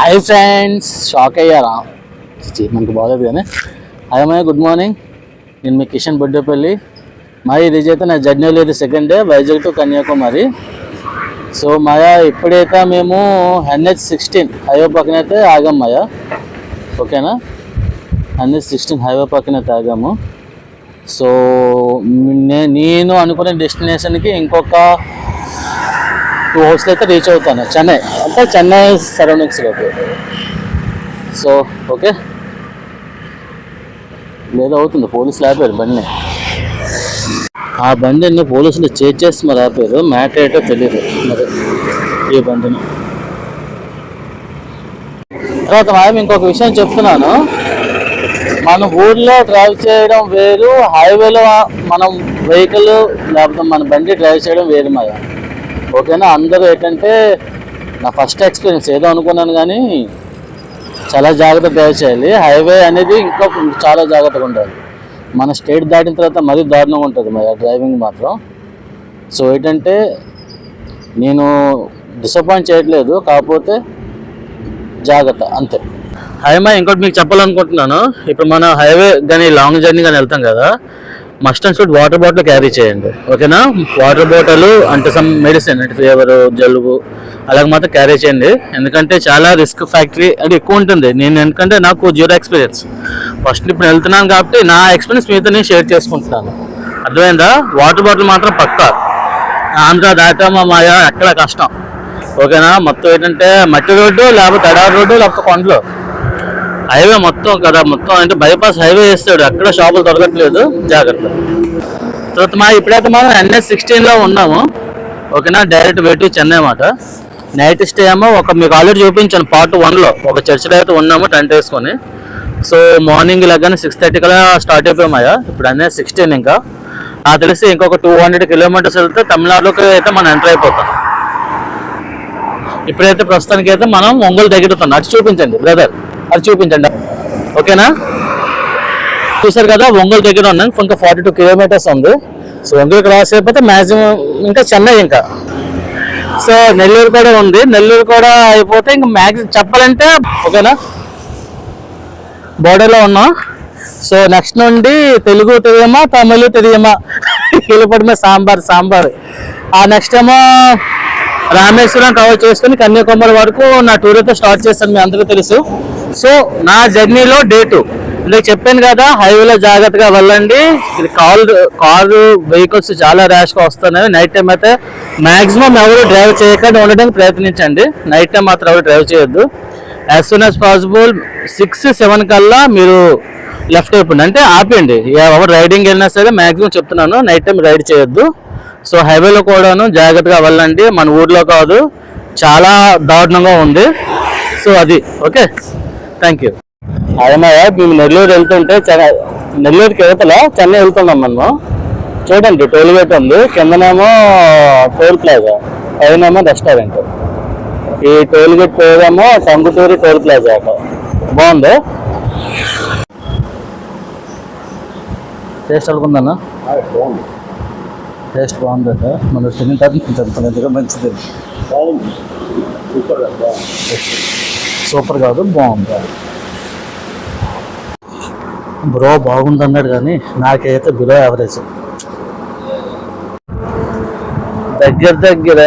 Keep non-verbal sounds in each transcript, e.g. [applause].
Hi friends shock అయ్యారా మనకు బాగలేదు కానీ. అయ్యమయ్య గుడ్ మార్నింగ్ నేను మీ కిషన్ బొడ్డేపల్లి. మరి ఇది అయితే నా జర్నీ లేదు second day Vizag to Kanyakumari. So Maya ఇప్పుడైతే మేము ఎన్హెచ్ సిక్స్టీన్ హైవే పక్కన అయితే ఆగాం మాయా. ఓకేనా? ఎన్హెచ్ సిక్స్టీన్ హైవే పక్కన అయితే ఆగాము. సో నే నేను అనుకునే డెస్టినేషన్కి ఇంకొక టూ అవర్స్లో అయితే రీచ్ అవుతాను. చెన్నై. అంటే చెన్నై సరౌండింగ్స్లోకి సో ఓకే. లేదో అవుతుంది. పోలీసులు ఆపారు బండిని. ఆ బండిని పోలీసులు చేసి మరి ఆపారు. మ్యాటర్ ఏంటో తెలియదు మరి ఈ బండిని. తర్వాత మేము ఇంకొక విషయం చెప్తున్నాను. మన ఊర్లో డ్రైవ్ చేయడం వేరు. హైవేలో మనం వెహికల్ లేకపోతే మన బండి డ్రైవ్ చేయడం వేరు మాయ ఓకేనా? అందరూ ఏంటంటే నా ఫస్ట్ ఎక్స్పీరియన్స్ ఏదో అనుకున్నాను కానీ చాలా జాగ్రత్త డ్రైవ్ చేయాలి హైవే అనేది ఇంకా చాలా జాగ్రత్తగా ఉండాలి. మన స్టేట్ దాటిన తర్వాత మరీ దారుణంగా ఉంటుంది మరి డ్రైవింగ్ మాత్రం. సో ఏంటంటే నేను డిసప్పాయింట్ చేయట్లేదు. కాకపోతే జాగ్రత్త అంతే. హైమా ఇంకోటి మీకు చెప్పాలనుకుంటున్నాను. ఇప్పుడు మన హైవే కానీ లాంగ్ జర్నీ కానీ వెళ్తాం కదా. Must and should water bottle carry చేయండి ఓకేనా వాటర్ బాటిల్ అంటే సమ్ మెడిసిన్ అంటే ఫీవర్ జలుబు అలాగే మాత్రం క్యారీ చేయండి. ఎందుకంటే చాలా రిస్క్ ఫ్యాక్టరీ అంటే ఎక్కువ ఉంటుంది. నేను ఎందుకంటే నాకు జీరో ఎక్స్పీరియన్స్ ఫస్ట్ ఇప్పుడు వెళ్తున్నాను కాబట్టి నా ఎక్స్పీరియన్స్ మీతో నేను షేర్ చేసుకుంటున్నాను. అర్థమైందా? వాటర్ బాటిల్ మాత్రం పక్కా. ఆంధ్ర దాటామా మాయ ఎక్కడ కష్టం. ఓకేనా మొత్తం ఏంటంటే మట్టి రోడ్డు లేకపోతే ఎడారి రోడ్డు లేకపోతే కొండలు. హైవే మొత్తం కదా మొత్తం అంటే బైపాస్ హైవే వేస్తాడు అక్కడ షాపులు దొరకట్లేదు. జాగ్రత్త. తర్వాత మా ఇప్పుడైతే మనం ఎన్ఎస్ సిక్స్టీన్లో ఉన్నాము. ఓకేనా? డైరెక్ట్ వే టు చెన్నై మాట నైట్ స్టే ఏమో ఒక మీకు ఆల్రెడీ చూపించాను పార్ట్ వన్లో ఒక చర్చిలో అయితే ఉన్నాము టెంట్ వేసుకొని. సో మార్నింగ్ ఇలాగానే సిక్స్ థర్టీ కల్లా స్టార్ట్ అయిపోయామయ్యా ఇప్పుడు ఎన్ఎస్ సిక్స్టీన్ ఇంకా. నాకు తెలిసి ఇంకొక టూ హండ్రెడ్ కిలోమీటర్స్ వెళ్తే తమిళనాడులోకి అయితే మనం ఎంటర్ అయిపోతాం. ఇప్పుడైతే ప్రస్తుతానికి అయితే మనం ఒంగోలు దగ్గరుతున్నాం అటు చూపించండి బ్రదర్ అది చూపించండి. ఓకేనా? చూసారు కదా ఒంగోలు దగ్గర ఉన్నాం. ఇంకా ఫార్టీ టూ కిలోమీటర్స్ ఉంది. సో ఒంగోలు క్రాస్ అయిపోతే మ్యాక్సిమం ఇంకా చెన్నై ఇంకా. సో నెల్లూరు కూడా ఉంది. నెల్లూరు కూడా అయిపోతే ఇంకా మ్యాక్సిమం చెప్పాలంటే ఓకేనా? బోర్డర్లో ఉన్నాం. సో నెక్స్ట్ నుండి తెలుగు తెలియమా తమిళ తెలియమా? కిలోపడిమే సాంబార్ సాంబార్. ఆ నెక్స్ట్ ఏమో రామేశ్వరం కవర్ చేసుకుని కన్యాకుమారి వరకు నా టూర్ అయితే స్టార్ట్ చేస్తాను మీ అందరికీ తెలుసు. సో నా జర్నీలో డే టూ ఇందుకు చెప్పాను కదా హైవేలో జాగ్రత్తగా వెళ్ళండి. ఇది కారు వెహికల్స్ చాలా ర్యాష్గా వస్తున్నాయి. నైట్ టైం అయితే మ్యాక్సిమం ఎవరు డ్రైవ్ చేయకుండా ఉండడానికి ప్రయత్నించండి. నైట్ టైం మాత్రం ఎవరు డ్రైవ్ చేయొద్దు. As soon as possible six seven కల్లా మీరు లెఫ్ట్ అయిపోండి అంటే ఆపేయండి. ఎవరు రైడింగ్ వెళ్ళినా సరే మ్యాక్సిమం చెప్తున్నాను. నైట్ టైం రైడ్ చేయొద్దు. సో హైవేలో కూడాను జాగ్రత్తగా వెళ్ళండి. మన ఊర్లో కాదు చాలా దారుణంగా ఉంది. సో అది ఓకే? థ్యాంక్ యూ అదన్నయ్య మేము నెల్లూరు వెళ్తుంటే నెల్లూరుకి యువతల చెన్నై వెళ్తున్నాం మనము. చూడండి టోల్ గేట్ ఉంది. కిందనేమో టోల్ ప్లాజా పైనేమో రెస్టారెంట్. ఈ టోల్ గేట్ పోయేదేమో టంగుటూరి టోల్ ప్లాజా అట. బాగుంది? టేస్ట్ అనుకుందన్నా టేస్ట్ బాగుందట మన తిని తర్వాత మంచిది. సూపర్ కాదు బాగుంది. బ్రో బాగుంది అన్నాడు కానీ నాకైతే బిలో యావరేజ్ దగ్గర దగ్గర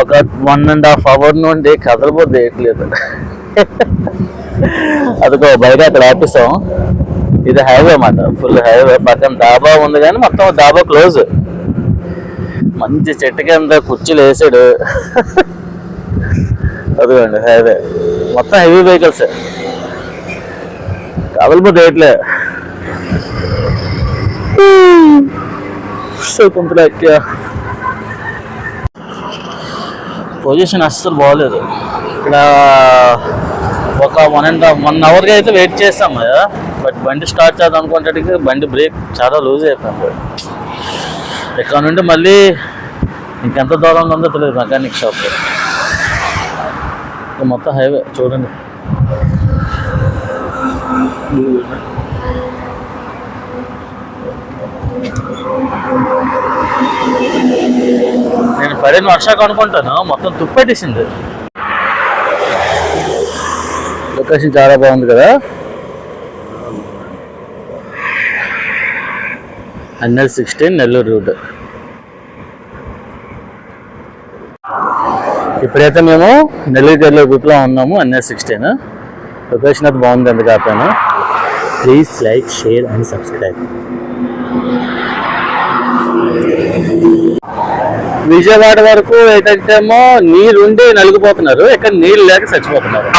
ఒక వన్ అండ్ హాఫ్ అవర్ నుండి కదలబోద్ది వేయట్లేదు అదిగో బయట అక్కడ ఆపిస్తాం ఇది హైవే అన్నమాట. ఫుల్ హైవే పక్కన డాబా ఉంది కానీ మొత్తం డాబా క్లోజ్ మంచి చెట్టు కింద కుర్చీలు వేసాడు. అదిగోండి హైవే మొత్తం హెవీ వెహికల్స్ కదలబోద్ది రేట్లే కొంత పొజిషన్ అస్సలు బాగోలేదు ఇక్కడ ఒక వన్ అండ్ హాఫ్ వన్ అవర్గా అయితే వెయిట్ చేస్తాం కదా. బట్ బండి స్టార్ట్ చేద్దాం అనుకునేటికి బండి బ్రేక్ చాలా లూజ్ అయిపోయింది. ఇక్కడ నుండి మళ్ళీ ఇంకెంత దూరంగా ఉందో తెలియదు మెకానిక్ షాప్. మొత్తం హైవే చూడండి. నేను పడిన వర్షాకు అనుకుంటాను మొత్తం తుప్పెట్టేసింది లొకేషన్ చాలా బాగుంది కదా? NL sixteen Nellore route. ఇప్పుడైతే మేము నెల్లూరు నెల్లూరు రూట్లో ఉన్నాము ఎన్ఎల్ సిక్స్టీన్. లొకేషన్ అయితే బాగుంది ఎందుకు కాకపోయినా please like share and subscribe. Vijayawada వరకు ఏంటంటేమో నీళ్ళుండి నలిగిపోతున్నారు ఇక్కడ నీళ్ళు లేక చచ్చిపోతున్నారు.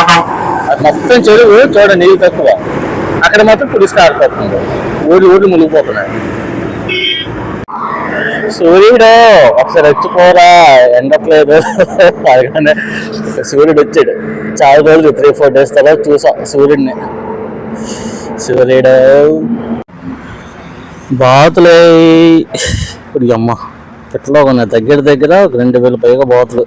అది మొత్తం చెరువు చూడ నీళ్ళు తక్కువ. అక్కడ మాత్రం పులిసి కారిపోతుంది. ఊళ్ళు ఊళ్ళు మునిగిపోతున్నాయి. సూర్యుడు ఒకసారి వచ్చిపోరా ఎండట్లేదు. అలాగనే సూర్యుడు వచ్చాడు. చాలా రోజులు త్రీ ఫోర్ డేస్ తర్వాత చూసా సూర్యుడిని. సూర్యుడు. బాతులే. ఇప్పుడు అమ్మ ఎట్లా ఉన్నాయి దగ్గర దగ్గర ఒక రెండు వేల పైగా బాతులు.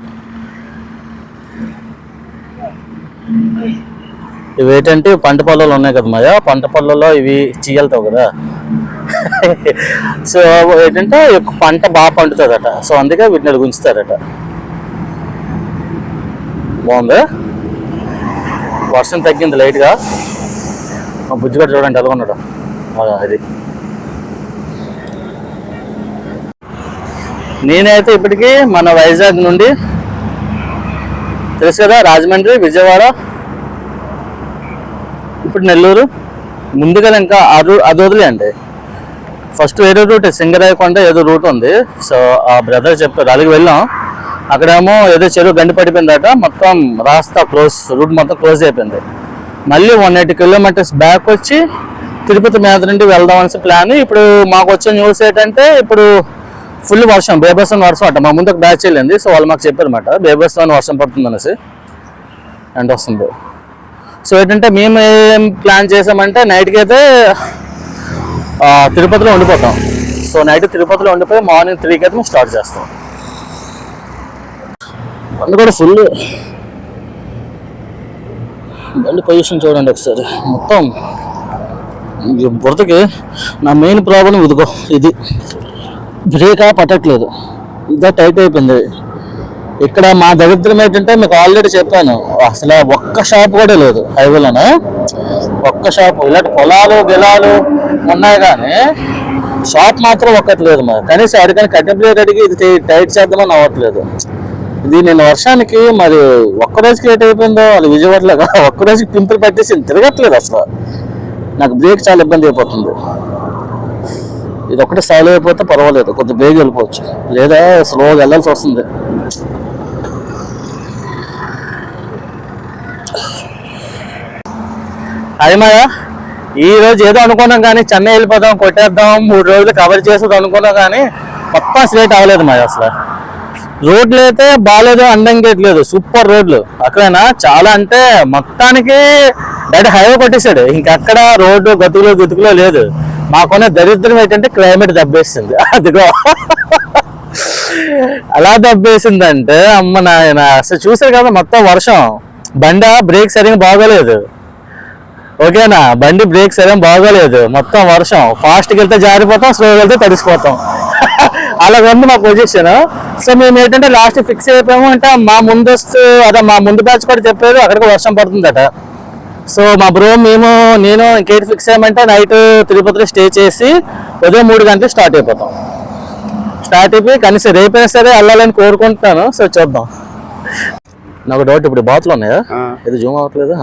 ఇవి ఏంటంటే పంట పొలాలు ఉన్నాయి కదా మాయా. పంట పొలాల్లో ఇవి చీయలతో కదా. [laughs] సో ఏంటంటే పంట బాగా పండుతుందట. సో అందుకే వీటిని గుంచుతారట బాగుంది? వర్షం తగ్గింది లైట్గా. మా బుజ్జిగాడు చూడండి ఎలా ఉన్నాడు. అది. నేనైతే ఇప్పటికీ మన వైజాగ్ నుండి తెలుసు కదా రాజమండ్రి విజయవాడ ఇప్పుడు నెల్లూరు ముందుగా ఇంకా అది అది అంటే ఫస్ట్ వేరే రూట్ సింగరాయకొండ ఏదో రూట్ ఉంది. సో ఆ బ్రదర్ చెప్పారు అలాగే వెళ్ళాం. అక్కడేమో ఏదో చెరువు గండి పడిపోయిందట. మొత్తం రాస్తా క్లోజ్ రూట్ మొత్తం క్లోజ్ అయిపోయింది. మళ్ళీ వన్ ఎయిటీ కిలోమీటర్స్ బ్యాక్ వచ్చి తిరుపతి మీద నుండి వెళ్దాం అనేసి ప్లాన్ ఇప్పుడు మాకు వచ్చిన న్యూస్ ఏంటంటే ఇప్పుడు ఫుల్ వర్షం బేబస్వన్ వర్షం అంట. మా ముందు ఒక బ్యాచ్ వెళ్ళింది. సో వాళ్ళు మాకు చెప్పారన్నమాట బేబస్వన్ వర్షం పడుతుంది అనేసి అండ్ వస్తుంది. సో ఏంటంటే మేము ఏం ప్లాన్ చేసామంటే నైట్కి అయితే తిరుపతిలో ఉండిపోతాం. సో నైట్ తిరుపతిలో ఉండిపోయి మార్నింగ్ త్రీకి అయితే మేము స్టార్ట్ చేస్తాం. బండి కూడా ఫుల్ బండి పొజిషన్ చూడండి ఒకసారి. మొత్తం ఈ బురదకి నా మెయిన్ ప్రాబ్లం ఇదిగో ఇది. బ్రేక్ ఆ పట్టట్లేదు ఇదా టైట్ అయిపోయింది. ఇక్కడ మా దరిద్రం ఏంటంటే మీకు ఆల్రెడీ చెప్పాను. అసలు ఒక్క షాప్ కూడా లేదు. హైవేలోనే? ఒక్క షాప్ ఇలాంటి పొలాలు గిలాలు ఉన్నాయి కానీ షాప్ మాత్రం ఒక్కటి లేదు మరి కనీసం అడిగిన కట్టిన అడిగి ఇది టైట్ చేద్దామని అవ్వట్లేదు. ఇది నేను వర్షానికి మరి ఒక్క రోజుకి లేట్ అయిపోయిందో అది విజయవాడలో ఒక్క రోజుకి పింపులు పట్టేసి తిరగట్లేదు అసలు. నాకు బ్రేక్ చాలా ఇబ్బంది అయిపోతుంది. ఇది ఒకటి సాల్వ్ అయిపోతే పర్వాలేదు కొద్ది బేగ వెళ్ళిపోవచ్చు. లేదా స్లోగా వెళ్ళాల్సి వస్తుంది. అదేమాయా ఈ రోజు ఏదో అనుకున్నాం కానీ చెన్నై వెళ్ళిపోదాం కొట్టేద్దాం మూడు రోజులు కవర్ చేసేది అనుకున్నాం కానీ మొత్తం స్లేట్ అవ్వలేదు మాది అసలు. రోడ్లు అయితే బాగాలేదు అందంగేట్లేదు సూపర్ రోడ్లు. అక్కడైనా? చాలా అంటే మొత్తానికి డైరెక్ట్ హైవే కొట్టేశాడు. ఇంకక్కడ రోడ్డు గతుకులో గతుకులో లేదు. మాకున్న దరిద్రం ఏంటంటే క్లైమేట్ దెబ్బేసింది. అదిగో. అలా దెబ్బేసిందంటే అమ్మ నాయన అసలు చూసారు కదా మొత్తం వర్షం. బండ బ్రేక్ సరిగ్గా బాగోలేదు. ఓకేనా? బండి బ్రేక్ సరైన బాగోలేదు. మొత్తం వర్షం. ఫాస్ట్కి వెళ్తే జారిపోతాం స్లోగా వెళ్తే తడిసిపోతాం. [laughs] అలా ఉంది మా పొజిషన్ సో మేము ఏంటంటే లాస్ట్ ఫిక్స్ అయిపోయాము అంటే మా ముందస్తు అదే మా ముందు బ్యాచ్ కూడా చెప్పారు అక్కడికి వర్షం పడుతుందట. సో మా బ్రో మేము నేను ఇంకేటి ఫిక్స్ అయ్యామంటే నైట్ తిరుపతిలో స్టే చేసి ఉదయం మూడు గంటలకు స్టార్ట్ అయిపోతాం. స్టార్ట్ అయిపోయి కనీసం రేపైనా సరే వెళ్ళాలని కోరుకుంటున్నాను. సో చూద్దాం. నాకు డౌట్ ఇప్పుడు బాతులు ఉన్నాయా? ఇది జూమ్ అవ్వట్లేదు.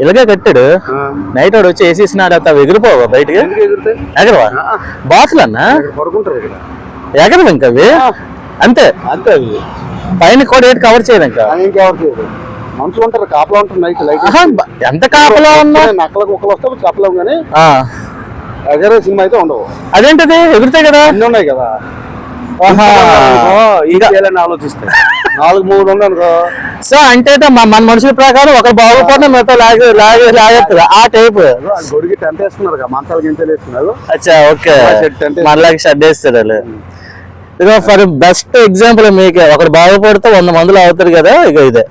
ఇలాగే కట్టాడు. నైట్ వాడు వచ్చి వేసేసినాడు అంత ఎగిరిపోవా బయటికి? ఎగరవా? బాతులు అన్నా? ఎగరవు ఇంకా అవి? అంతే. అంతే అది పైన కూడా ఏంటి కవర్ చేయదు ఇంకా? మనుషులు ఉంటారు కాపలా ఉంటారు నైట్ లైట్ ఎంత కాపలా ఉన్నా? నక్కల కుక్కలు వస్తే చెప్పలేము కానీ ఆ, ఎగరే సినిమా అయితే ఉండవు. అదేంటిది? ఎగురుతాయి కదా? అన్ని ఉన్నాయి కదా. ఆలోచిస్తాయి నాలుగు మూడు అనుకో సో అంటే మన మన మనుషుల ప్రకారం ఒకరు బాగుపోతే మిగతా లాగే లాగే లాగేస్తుంది ఆ టైప్. ఆ గొడిగి టెంట్ వేస్తున్నారు మంచాలు అచ్చా ఓకే. మా షెడ్ వేస్తారు వాళ్ళు. ఫర్ బెస్ట్ ఎగ్జాంపుల్ మీకు. ఒకరు బాగుపడితే వంద మందులు అవుతారు కదా ఇక ఇదే.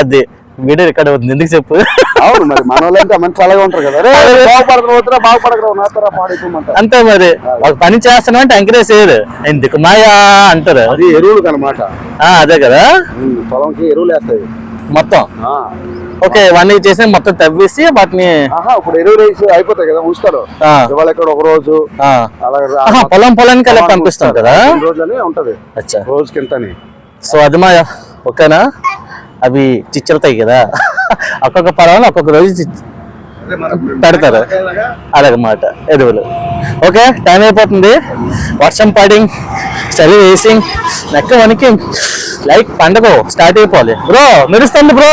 అది. వీడియో ఇక్కడ ఉంది ఎందుకు చెప్పు? అవును మరి మన వాళ్ళంటే మంచి అలాగే ఉంటారు కదా. రే బాగుపడక పోతున్నా బాగుపడక నాతరా పాడైపోమంటారు. అంతే మరి. ఒక పని చేస్తున్నాం అంటే ఎంకరేజ్ చేయరు. ఎందుకు? మాయా అంటారు. అది ఎరువులు అనమాట ఆ, అదే కదా. పొలంకి ఎరువులు వేస్తాయి మొత్తం? ఆ, ఓకే వన్ వీక్ చేసి మొత్తం తవ్వేసి వాటిని ఆహా ఇప్పుడు ఎరువు రేసి అయిపోతాయి కదా ఉంచుతారు ఇవాళ ఇక్కడ ఒక రోజు. పొలం పొలానికి అలా పంపిస్తాం కదా? రెండు రోజులని ఉంటది. అచ్చా. రోజుకి ఇంతని. సో అది మా ఓకేనా? అవి చిచ్చలుతాయి కదా. ఒక్కొక్క పొలంలో ఒక్కొక్క రోజు పెడతారు. అలాగమాట ఎరువులు. ఓకే టైం అయిపోతుంది. వర్షం పడి చలి వేసింగ్ నెక్క వనికి లైక్ పండగ స్టార్ట్ అయిపోవాలి. బ్రో మెరుస్తుంది బ్రో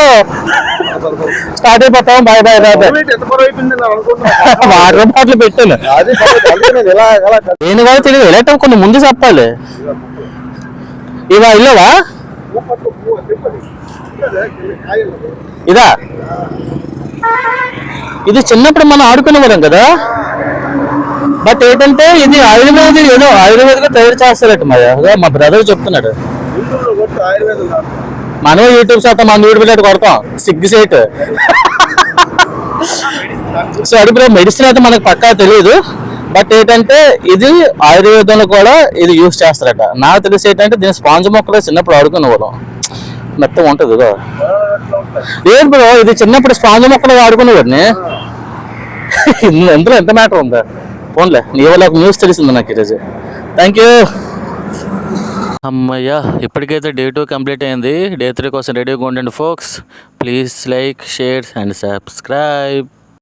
స్టార్ట్ అయిపోతాం. Bye bye bye bye. Water bottle పెట్టాను. నేను కూడా తెలియదు. వెళ్ళటం కొన్ని ముందు చెప్పాలి. ఇవా ఇల్లవా? ఇదా? ఇది చిన్నప్పుడు మనం ఆడుకునేవాళ్ళం కదా. బట్ ఏంటంటే ఇది ఆయుర్వేద ఏదో ఆయుర్వేదిగా తయారు చేస్తారట మరి మా బ్రదర్ చెప్తున్నాడు. మనం యూట్యూబ్ శాతం మన యూట్యూబ్ అయితే కొడతాం. సిగ్గు సేట్. సో అది ఇప్పుడు మెడిసిన్ అయితే మనకు పక్కా తెలియదు బట్ ఏంటంటే ఇది ఆయుర్వేదంలో కూడా ఇది యూస్ చేస్తారట. నాకు తెలిసి ఏంటంటే దీని స్పాంజ్ మొక్కలు చిన్నప్పుడు ఆడుకునే వాళ్ళం మెత్తం ఉంటుంది కదా లేదు బ్రో ఇది చిన్నప్పుడు స్పాంజ్ మొక్కలు వాడుకునేవాడిని. ఇందులో- ఇందులో ఎంత మ్యాటర్ ఉందా? ఫోన్లే నీ వల్ల ఒక న్యూస్ తెలిసింది నాకు ఈరోజు. థ్యాంక్ యూ అమ్మయ్యా ఇప్పటికైతే డే టూ కంప్లీట్ అయింది. డే త్రీ కోసం రెడీగా ఉండండి folks please like share and subscribe